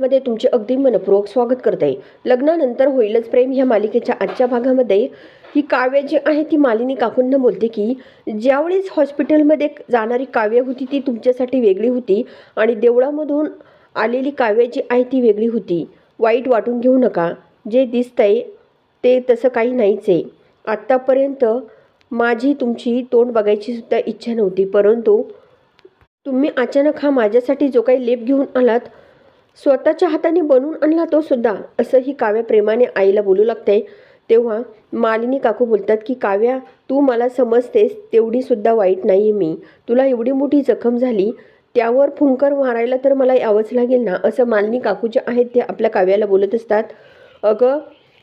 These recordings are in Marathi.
मध्ये तुमचे अगदी मनपूर्वक स्वागत करते. लग्नानंतर होईलच प्रेम ह्या मालिकेच्या आजच्या भागामध्ये. ही काव्य जी आहे ती मालिनी काकूंना बोलते की ज्यावेळेस हॉस्पिटलमध्ये जाणारी काव्य होती ती तुमच्यासाठी वेगळी होती आणि देवळामधून आलेली काव्य जी आहे ती वेगळी होती. वाईट वाटून घेऊ नका. जे दिसतंय ते तसं काही नाहीच. आहे आत्तापर्यंत माझी तुमची तोंड बघायची सुद्धा इच्छा नव्हती परंतु तुम्ही अचानक हा माझ्यासाठी जो काही लेप घेऊन आलात स्वतःच्या हाताने बनवून आणला तो सुद्धा. असं ही काव्या प्रेमाने आईला बोलू लागते. तेव्हा मालिनी काकू बोलतात की काव्या तू मला समजतेस तेवढीसुद्धा वाईट नाही आहे मी. तुला एवढी मोठी जखम झाली त्यावर फुंकर मारायला तर मला यावंच लागेल ना? असं मालिनी काकू जे आहेत ते आपल्या काव्याला बोलत असतात. अगं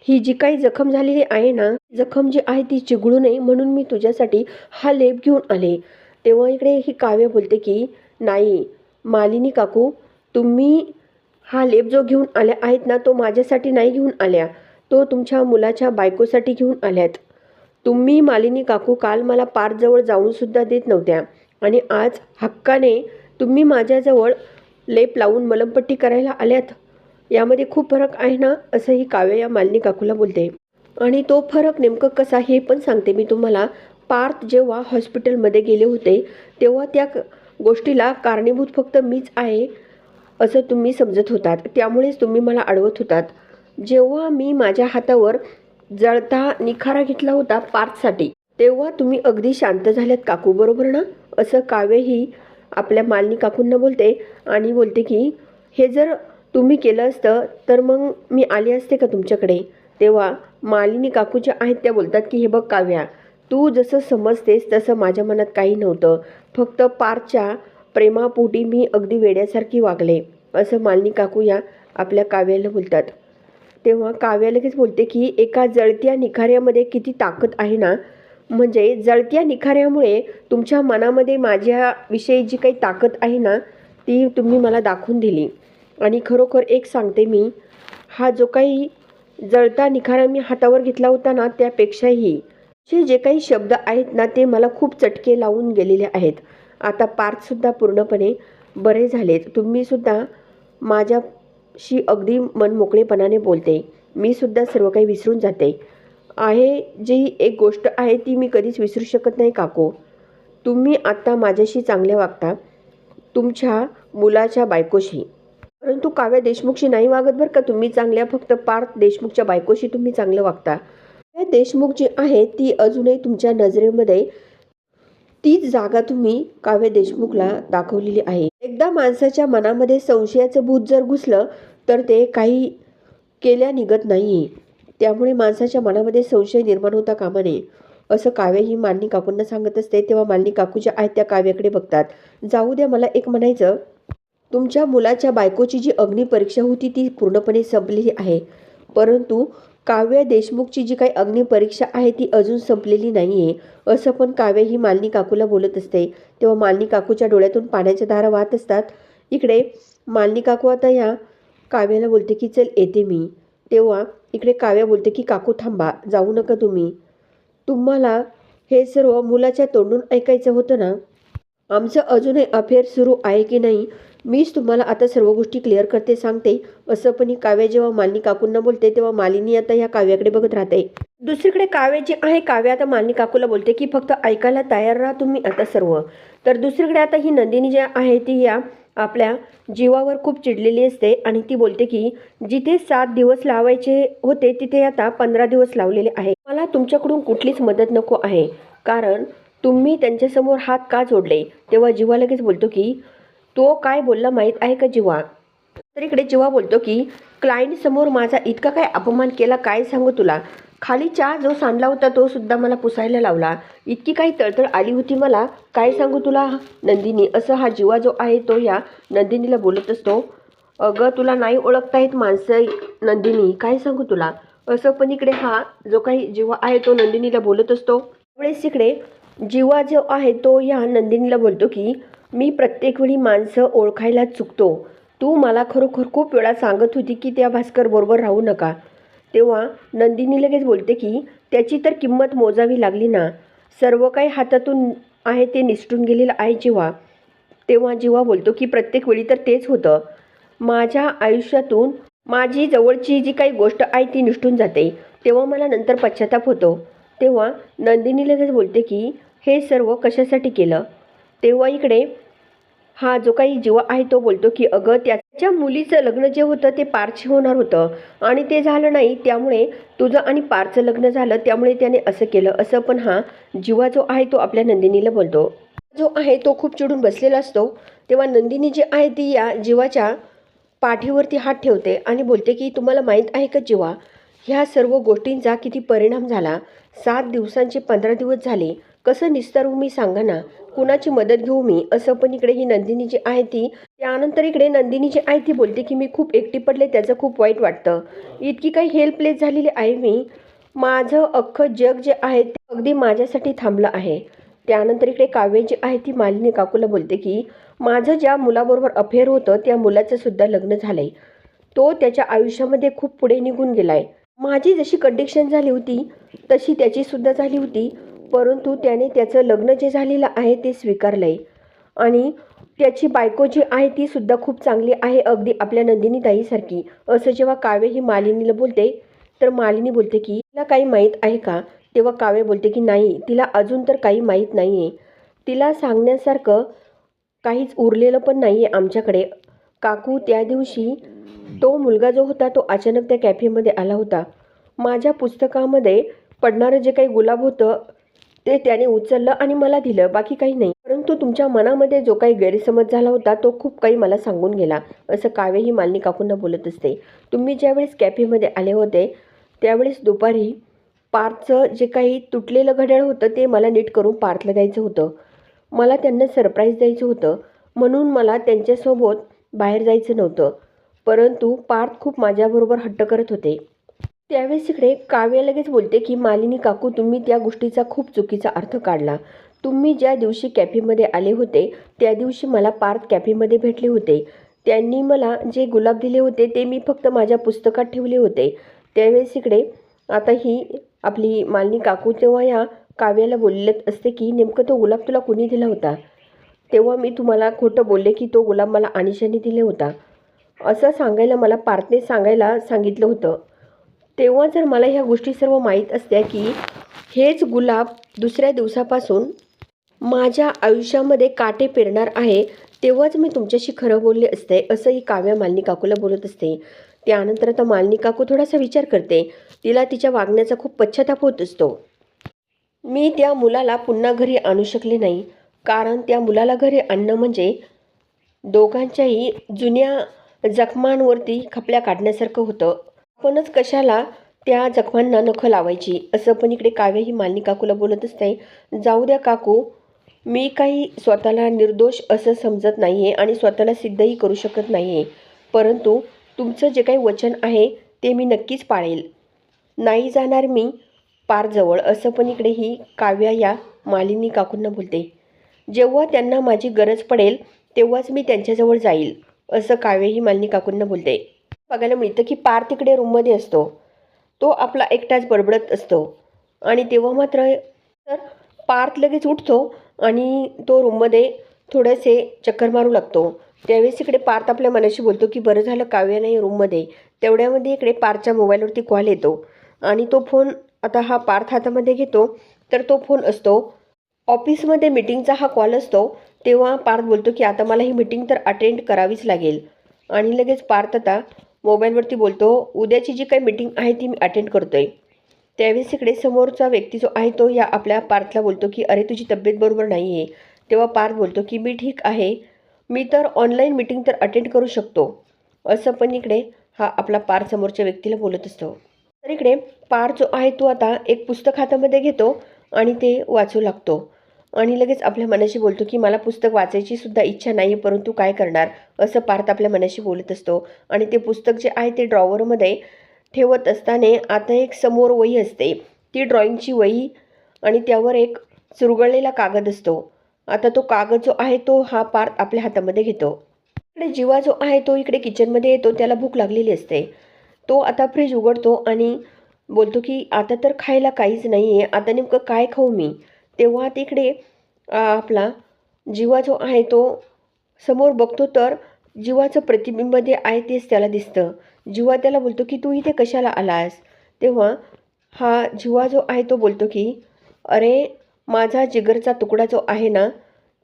ही जी काही जखम झालेली आहे ना जखम जी आहे ती चिघळू नये म्हणून मी तुझ्यासाठी हा लेप घेऊन आले. तेव्हा इकडे ही काव्य बोलते की नाही मालिनी काकू तुम्ही हा लेप जो घेऊन आल्या आहेत ना तो माझ्यासाठी नाही घेऊन आल्या. तो तुमच्या मुलाच्या बायकोसाठी घेऊन आल्यात. तुम्ही मालिनी काकू काल मला पारजवळ जाऊनसुद्धा देत नव्हत्या. आणि आज हक्काने तुम्ही माझ्याजवळ लेप लावून मलमपट्टी करायला आल्यात. यामध्ये खूप फरक आहे ना असंही काव्य या मालिनी काकूला बोलते. आणि तो फरक नेमकं कसा हे पण सांगते मी तुम्हाला. पार्थ जेव्हा हॉस्पिटलमध्ये गेले होते तेव्हा त्या गोष्टीला कारणीभूत फक्त मीच आहे. असं तुम्ही समजत होतात. त्यामुळेच तुम्ही मला अडवत होतात. जेव्हा मी माझ्या हातावर जळता निखारा घेतला होता पार्थसाठी तेव्हा तुम्ही अगदी शांत झाल्यात काकू बरोबर ना? असं काव्यही आपल्या मालनी काकूंना बोलते आणि बोलते की हे जर तुम्ही केलं असतं तर मग मी आले असते का तुमच्याकडे? तेव्हा मालिनी काकू ज्या आहेत त्या बोलतात की हे बघ काव्या तू जसं समजतेस तसं माझ्या मनात काही नव्हतं. फक्त पारच्या प्रेमापोटी मी अगदी वेड्यासारखी वागले असं मालिनी काकू या आपल्या काव्याला बोलतात. तेव्हा काव्या लगेच बोलते की एका जळत्या निखाऱ्यामध्ये किती ताकद आहे ना? म्हणजे जळत्या निखाऱ्यामुळे तुमच्या मनामध्ये माझ्याविषयी जी काही ताकद आहे ना ती तुम्ही मला दाखवून दिली. आणि खरोखर एक सांगते मी हा जो काही जळता निखारा मी हातावर घेतला होता ना त्यापेक्षाही जे जे काही शब्द आहेत ना ते मला खूप चटके लावून गेलेले आहेत. आता पार्थसुद्धा पूर्णपणे बरे झालेत. तुम्हीसुद्धा माझ्याशी अगदी मनमोकळेपणाने बोलते. मी सुद्धा सर्व काही विसरून जाते. आहे जी एक गोष्ट आहे ती मी कधीच विसरू शकत नाही काको. तुम्ही आत्ता माझ्याशी चांगल्या वागता तुमच्या मुलाच्या बायकोशी. परंतु काव्या देशमुखशी नाही वागत बरं का तुम्ही चांगल्या फक्त पार्थ देशमुखच्या बायकोशी तुम्ही चांगलं वागता. हे देशमुख जी आहे ती अजूनही तुमच्या नजरेमध्ये तीच जागा तुम्ही काव्य देशमुखला दाखवलेली आहे. एकदा माणसाच्या मनामध्ये संशयाचं भूत जर घुसलं तर ते काही केल्या निघत नाही त्यामुळे माणसाच्या मनामध्ये संशय निर्माण होता कामा नये असं काव्य ही मालनी काकूंना सांगत असते तेव्हा मालनी काकू ज्या आहेत त्या काव्याकडे बघतात. जाऊ द्या मला एक म्हणायचं. तुमच्या मुलाच्या बायकोची जी अग्निपरीक्षा होती ती पूर्णपणे संपलेली आहे. परंतु काव्य देशमुखची जी काही अग्निपरीक्षा आहे ती अजून संपलेली नाही आहे असं पण काव्य ही मालनी काकूला बोलत असते. तेव्हा मालनी काकूच्या डोळ्यातून पाण्याच्या धारा वाहत असतात. इकडे मालनी काकू आता या काव्याला बोलते की चल येते मी. तेव्हा इकडे काव्या बोलते की काकू थांबा जाऊ नका तुम्ही. तुम्हाला हे सर्व मुलाच्या तोंडून ऐकायचं होतं ना? आमचं अजूनही अफेअर सुरू आहे की नाही? मीच तुम्हाला आता सर्व गोष्टी क्लिअर करते सांगते. असं पण ही काव्य जेव्हा मालिनी काकूंना बोलते तेव्हा मालिनी आता ह्या काव्याकडे बघत राहते. दुसरीकडे काव्य जे आहे काव्य आता मालिनी काकूला बोलते की फक्त ऐकायला तयार राहा तुम्ही आता सर्व. तर दुसरीकडे आता ही नंदिनी जी आहे ती या आपल्या जीवावर खूप चिडलेली असते आणि ती बोलते की जिथे सात दिवस लावायचे होते तिथे आता पंधरा दिवस लावलेले आहे. मला तुमच्याकडून कुठलीच मदत नको आहे. कारण तुम्ही त्यांच्यासमोर हात का जोडले? तेव्हा जीवा लगेच बोलतो की तो काय बोलला माहीत आहे का जीवा? तर इकडे जीवा बोलतो की क्लायंट समोर माझा इतका काय अपमान केला काय सांगू तुला? खाली चहा जो सांडला होता तो सुद्धा मला पुसायला लावला. इतकी काही तळतळ आली होती मला काय सांगू तुला नंदिनी? असं हा जीवा जो आहे तो या नंदिनीला बोलत असतो. अगं तुला नाही ओळखता येत माणसं नंदिनी. काय सांगू तुला? असं पण इकडे हा जो काही जीवा आहे तो नंदिनीला बोलत असतो. त्यावेळेस इकडे जीवा जो आहे तो या नंदिनीला बोलतो की मी प्रत्येक वेळी माणसं ओळखायला चुकतो. तू मला खरोखर खूप वेळा सांगत होती की त्या भास्कर बरोबर राहू नका. तेव्हा नंदिनी लगेच बोलते की त्याची तर किंमत मोजावी लागली ना. सर्व काही हातातून आहे ते निसटून गेलेलं आहे जेव्हा. तेव्हा जेव्हा बोलतो की प्रत्येक वेळी तर तेच होतं. माझ्या आयुष्यातून माझी जवळची जी काही गोष्ट आहे ती निष्ठून जाते. तेव्हा मला नंतर पश्चाताप होतो. तेव्हा नंदिनी लगेच बोलते की हे सर्व कशासाठी केलं? तेव्हा इकडे हा जो काही जीवा आहे तो बोलतो की अगं त्याच्या मुलीचं लग्न जे होतं ते पारशी होणार होतं आणि ते झालं नाही त्यामुळे तुझं आणि पारचं लग्न झालं त्यामुळे त्याने असं केलं. असं पण हा जीवा जो आहे तो आपल्या नंदिनीला बोलतो. जो आहे तो खूप चिडून बसलेला असतो. तेव्हा नंदिनी जी आहे ती या जीवाच्या पाठीवरती हात ठेवते आणि बोलते की तुम्हाला माहीत आहे का जीवा ह्या सर्व गोष्टींचा किती परिणाम झाला? सात दिवसांचे पंधरा दिवस झाले. कसं निस्तारू मी सांगा ना. कुणाची मदत घेऊ मी? असं पण इकडे ही नंदिनी जी आहे ती त्यानंतर इकडे नंदिनी जी आहे ती बोलते की मी खूप एकटी पडले त्याचं खूप वाईट वाटतं. इतकी काही हेल्पलेस झालेली आहे मी. माझं अख्खं जग जे आहे ते अगदी माझ्यासाठी थांबलं आहे. त्यानंतर इकडे काव्य जी आहे ती मालिनी काकूला बोलते की माझं ज्या मुलाबरोबर अफेअर होतं त्या मुलाचं सुद्धा लग्न झालंय. तो त्याच्या आयुष्यामध्ये खूप पुढे निघून गेलाय. माझी जशी कंडिक्शन झाली होती तशी त्याचीसुद्धा झाली होती. परंतु त्याने त्याचं लग्न जे झालेलं आहे ते स्वीकारलंय. आणि त्याची बायको जी आहे ती सुद्धा खूप चांगली आहे अगदी आपल्या नंदिनी ताईसारखी असं जेव्हा काव्य ही मालिनीला बोलते तर मालिनी बोलते की तिला काही माहीत आहे का? तेव्हा काव्य बोलते की नाही तिला अजून तर काही माहीत नाही आहे तिला सांगण्यासारखं काहीच उरलेलं पण नाही आहे आमच्याकडे. काकू त्या दिवशी तो मुलगा जो होता तो अचानक त्या कॅफेमध्ये आला होता. माझ्या पुस्तकामध्ये पडणारं जे काही गुलाब होतं ते त्याने उचललं आणि मला दिलं बाकी काही नाही. परंतु तुमच्या मनामध्ये जो काही गैरसमज झाला होता तो खूप काही मला सांगून गेला. असं काव्य ही मालिनी काकूंना बोलत असते. तुम्ही ज्यावेळेस कॅफेमध्ये आले होते त्यावेळेस दुपारी पार्थचं जे काही तुटलेलं घड्याळ होतं ते मला नीट करून पार्थला द्यायचं होतं. मला त्यांना सरप्राईज द्यायचं होतं. म्हणून मला त्यांच्यासोबत बाहेर जायचं नव्हतं. परंतु पार्थ खूप माझ्याबरोबर हट्ट करत होते. त्यावेळेस इकडे काव्या लगेच बोलते की मालिनी काकू तुम्ही त्या गोष्टीचा खूप चुकीचा अर्थ काढला. तुम्ही ज्या दिवशी कॅफेमध्ये आले होते त्या दिवशी मला पार्थ कॅफेमध्ये भेटले होते. त्यांनी मला जे गुलाब दिले होते ते मी फक्त माझ्या पुस्तकात ठेवले होते. त्यावेळेस इकडे आता ही आपली मालिनी काकू तेव्हा या काव्याला बोललेत असते की नेमकं तो गुलाब तुला कुणी दिला होता? तेव्हा मी तुम्हाला खोटं बोलले की तो गुलाब मला अनिशाने दिले होता. असं सांगायला मला पार्थने सांगायला सांगितलं होतं. तेव्हा जर मला ह्या गोष्टी सर्व माहीत असत्या की हेच गुलाब दुसऱ्या दिवसापासून माझ्या आयुष्यामध्ये काटे पेरणार आहे तेव्हाच मी तुमच्याशी खरं बोलले असते असं ही काव्या मालिनी काकूला बोलत असते. त्यानंतर आता मालिनी काकू थोडासा विचार करते. तिला तिच्या वागण्याचा खूप पश्चाताप होत असतो. मी त्या मुलाला पुन्हा घरी आणू शकले नाही. कारण त्या मुलाला घरी आणणं म्हणजे दोघांच्याही जुन्या जखमांवरती खपल्या काढण्यासारखं होतं. आपणच कशाला त्या जखमांना नखं लावायची? असं पण इकडे काव्य ही मालिनी काकूला बोलत असते जाऊ द्या काकू मी काही स्वतःला निर्दोष असं समजत नाही आहे आणि स्वतःला सिद्धही करू शकत नाही आहे परंतु तुमचं जे काही वचन आहे ते मी नक्कीच पाळेल. नाही जाणार मी पारजवळ असं पण इकडे ही काव्या या मालिनी काकूंना बोलते. जेव्हा त्यांना माझी गरज पडेल तेव्हाच मी त्यांच्याजवळ जाईल असं काव्य ही मालिनी काकूंना बोलते. बघायला मिळतं की पार तिकडे रूममध्ये असतो. तो आपला एकटाच बडबडत असतो. आणि तेव्हा मात्र तर पार्थ लगेच उठतो आणि तो रूममध्ये थोडेसे चक्कर मारू लागतो. त्यावेळेस इकडे पार्थ आपल्या मनाशी बोलतो की बरं झालं काव्य नाही रूममध्ये तेवढ्यामध्ये इकडे पार्थच्या मोबाईलवरती कॉल येतो. आणि तो फोन आता हा पार्थ हातामध्ये घेतो. तर तो फोन असतो. ऑफिसमध्ये मिटिंगचा हा कॉल असतो. तेव्हा पार्थ बोलतो की आता मला ही मिटिंग तर अटेंड करावीच लागेल. आणि लगेच पार्थ आता मोबाईलवरती बोलतो उद्याची जी काही मीटिंग आहे ती मी अटेंड करतो आहे त्यावेळेस इकडे समोरचा व्यक्ती जो आहे तो या आपल्या पार्थला बोलतो की अरे तुझी तब्येत बरोबर नाही आहे तेव्हा पार्थ बोलतो की मी ठीक आहे. मी तर ऑनलाईन मीटिंग तर अटेंड करू शकतो. असं पण इकडे हा आपला पार्थ समोरच्या व्यक्तीला बोलत असतो. तर इकडे पार्थ जो आहे तो आता एक पुस्तक हातामध्ये घेतो आणि ते वाचू लागतो. आणि लगेच आपल्या मनाशी बोलतो की मला पुस्तक वाचायची सुद्धा इच्छा नाही आहे परंतु काय करणार? असं पार्थ आपल्या मनाशी बोलत असतो. आणि ते पुस्तक जे आहे ते ड्रॉवरमध्ये ठेवत असताना आता एक समोर वही असते. ती ड्रॉइंगची वही आणि त्यावर एक चुरगळलेला कागद असतो. आता तो कागद जो आहे तो हा पार्थ आपल्या हातामध्ये घेतो. इकडे जीवा जो आहे तो इकडे किचनमध्ये येतो त्याला भूक लागलेली असते. तो आता फ्रीज उघडतो आणि बोलतो की आता तर खायला काहीच नाही आहे आता नेमकं काय खाऊ मी? तेव्हा तिकडे आपला जीवा जो आहे तो समोर बघतो तर जीवाचं प्रतिबिंब जे आहे तेच त्याला दिसतं. जीवा त्याला बोलतो की तू इथे कशाला आलास तेव्हा हा जीवा जो आहे तो बोलतो की अरे माझा जिगरचा तुकडा जो आहे ना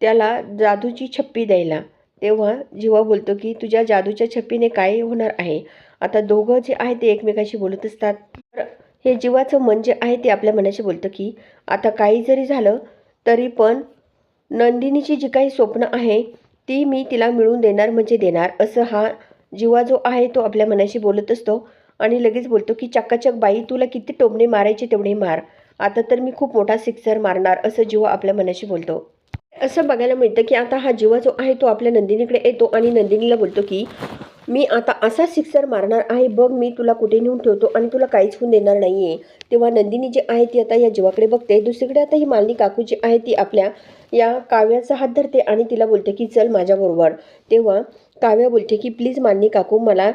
त्याला जादूची छप्पी द्यायला. तेव्हा जीवा बोलतो की तुझ्या जादूच्या छप्पीने काय होणार आहे? आता दोघं जे आहे ते एकमेकाशी बोलत असतात. तर हे जीवाचं मन जे आहे ते आपल्या मनाशी बोलतं की आता काही जरी झालं तरी पण नंदिनीची जी काही स्वप्न आहे ती मी तिला मिळवून देणार म्हणजे देणार. असं हा जीवा जो आहे तो आपल्या मनाशी बोलत असतो आणि लगेच बोलतो की चक्काचक बाई तुला किती टोमणे मारायचे तेवढे मार. आता तर मी खूप मोठा सिक्सर मारणार असं जीवा आपल्या मनाशी बोलतो. असं बघायला मिळतं की आता हा जीवा जो आहे तो आपल्या नंदिनीकडे येतो आणि नंदिनीला बोलतो की मी आता असा सिक्सर मारणार आहे बघ मी तुला कुठे नेऊन ठेवतो आणि तुला काहीच होऊन देणार नाही आहे तेव्हा नंदिनी जी आहे ती आता या जीवाकडे बघते. दुसरीकडे आता ही मालनी काकू जी आहे ती आपल्या या काव्याचा हात धरते आणि तिला बोलते की चल माझ्याबरोबर तेव्हा काव्या बोलते की प्लीज मालनी काकू मला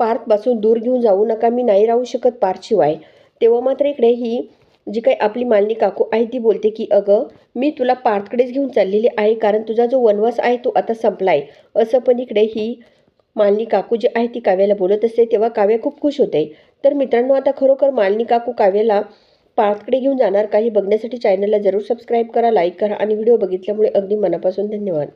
पार्थपासून दूर घेऊन जाऊ नका. मी नाही राहू शकत पार्थशिवाय तेव्हा मात्र इकडे ही जी काही आपली मालनी काकू आहे ती बोलते की अगं मी तुला पार्थकडेच घेऊन चाललेली आहे कारण तुझा जो वनवास आहे तो आता संपला आहे असं पण इकडे ही मालनी काकू जी आहे ती काव्याला बोलत असते तेव्हा काव्या खूप खुश होते. तर मित्रांनो आता खरोखर मालनी काकू काव्याला पार्ककडे घेऊन जाणार काही बघण्यासाठी चॅनलला जरूर सबस्क्राईब करा लाईक करा आणि व्हिडिओ बघितल्यामुळे अगदी मनापासून धन्यवाद.